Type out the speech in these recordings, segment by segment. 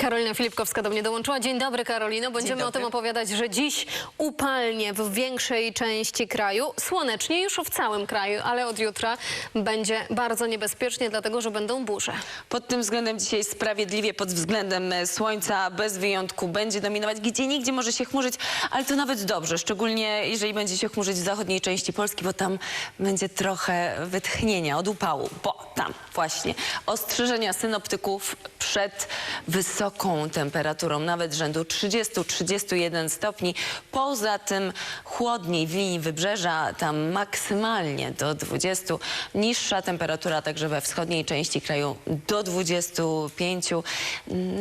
Karolina Filipkowska do mnie dołączyła. Dzień dobry Karolino. Będziemy Dzień o tym dobry. opowiadać, że dziś upalnie w większej części kraju. Słonecznie już w całym kraju, ale od jutra będzie bardzo niebezpiecznie, dlatego że będą burze. Pod tym względem dzisiaj sprawiedliwie, pod względem e, słońca bez wyjątku będzie dominować. Gdzie nigdzie może się chmurzyć, ale to nawet dobrze, szczególnie jeżeli będzie się chmurzyć w zachodniej części Polski, bo tam będzie trochę wytchnienia od upału, bo tam właśnie ostrzeżenia synoptyków przed wysoką temperaturą, nawet rzędu 30-31 stopni. Poza tym chłodniej w linii wybrzeża, tam maksymalnie do 20. Niższa temperatura także we wschodniej części kraju do 25.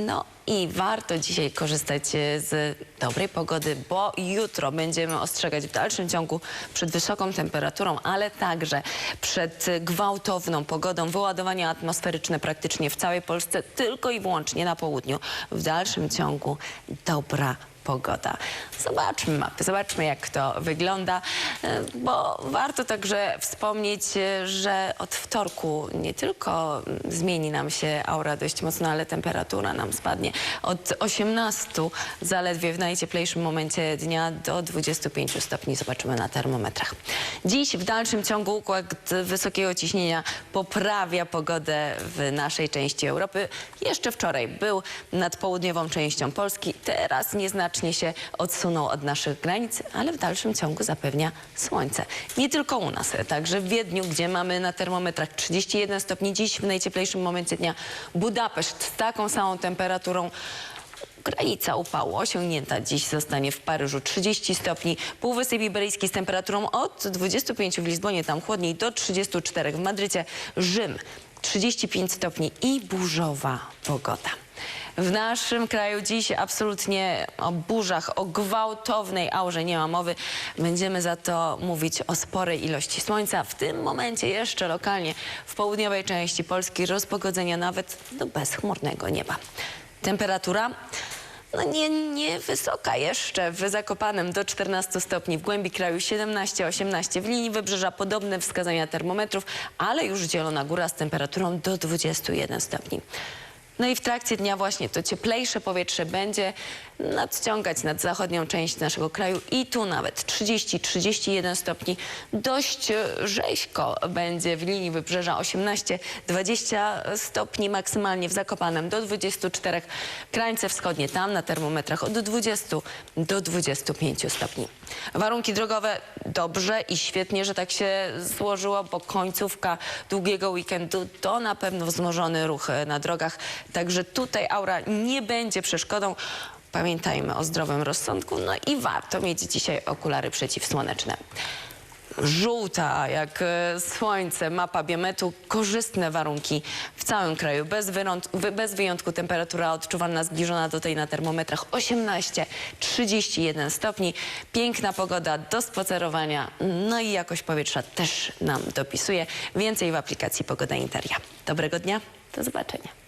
No i warto dzisiaj korzystać e, z dobrej pogody, bo jutro będziemy ostrzegać w dalszym ciągu przed wysoką temperaturą, ale także przed gwałtowną pogodą. Wyładowania atmosferyczne praktycznie w całej Polsce, tylko i wyłącznie na południu. W dalszym ciągu dobra pogoda. Zobaczmy mapy, zobaczmy jak to wygląda, e, bo warto także wspomnieć, e, że od wtorku nie tylko mm, zmieni nam się aura dość mocno, ale temperatura nam spadnie od 18 zaledwie w najcieplejszym momencie dnia do 25 stopni. Zobaczymy na termometrach. Dziś w dalszym ciągu układ wysokiego ciśnienia poprawia pogodę w naszej części Europy. Jeszcze wczoraj był nad południową częścią Polski, teraz nieznacznie się odsunął od naszych granic, ale w dalszym ciągu zapewnia słońce. Nie tylko u nas, także w Wiedniu, gdzie mamy na termometrach 31 stopni dziś w najcieplejszym momencie dnia. Budapeszt z taką samą temperaturą. Granica upału osiągnięta dziś zostanie w Paryżu 30 stopni. Półwysep Iberyjski z temperaturą od 25 w Lizbonie, tam chłodniej, do 34 w Madrycie. Rzym 35 stopni i burzowa pogoda. W naszym kraju dziś absolutnie o burzach, o gwałtownej aurze nie ma mowy. Będziemy za to mówić o sporej ilości słońca. W tym momencie jeszcze lokalnie w południowej części Polski rozpogodzenia nawet do bezchmurnego nieba. Temperatura no nie, nie wysoka jeszcze. W Zakopanem do 14 stopni, w głębi kraju 17-18. W linii wybrzeża podobne wskazania termometrów, ale już Zielona Góra z temperaturą do 21 stopni. No i w trakcie dnia właśnie to cieplejsze powietrze będzie nadciągać nad zachodnią część naszego kraju i tu nawet 30-31 stopni. Dość e, rzeźko będzie w linii wybrzeża 18-20 stopni, maksymalnie w Zakopanem do 24. Krańce wschodnie tam na termometrach od 20 do 25 stopni. Warunki drogowe dobrze i świetnie, że tak się złożyło, bo końcówka długiego weekendu to na pewno wzmożony ruch e, na drogach. Także tutaj aura nie będzie przeszkodą. Pamiętajmy o zdrowym rozsądku, no i warto mieć dzisiaj okulary przeciwsłoneczne. Żółta jak e, słońce, mapa biometru, korzystne warunki w całym kraju. Bez, bez wyjątku temperatura odczuwalna zbliżona do tej na termometrach 18-31 stopni. Piękna pogoda do spacerowania, no i jakość powietrza też nam dopisuje. Więcej w aplikacji Pogoda Interia. Dobrego dnia, do zobaczenia.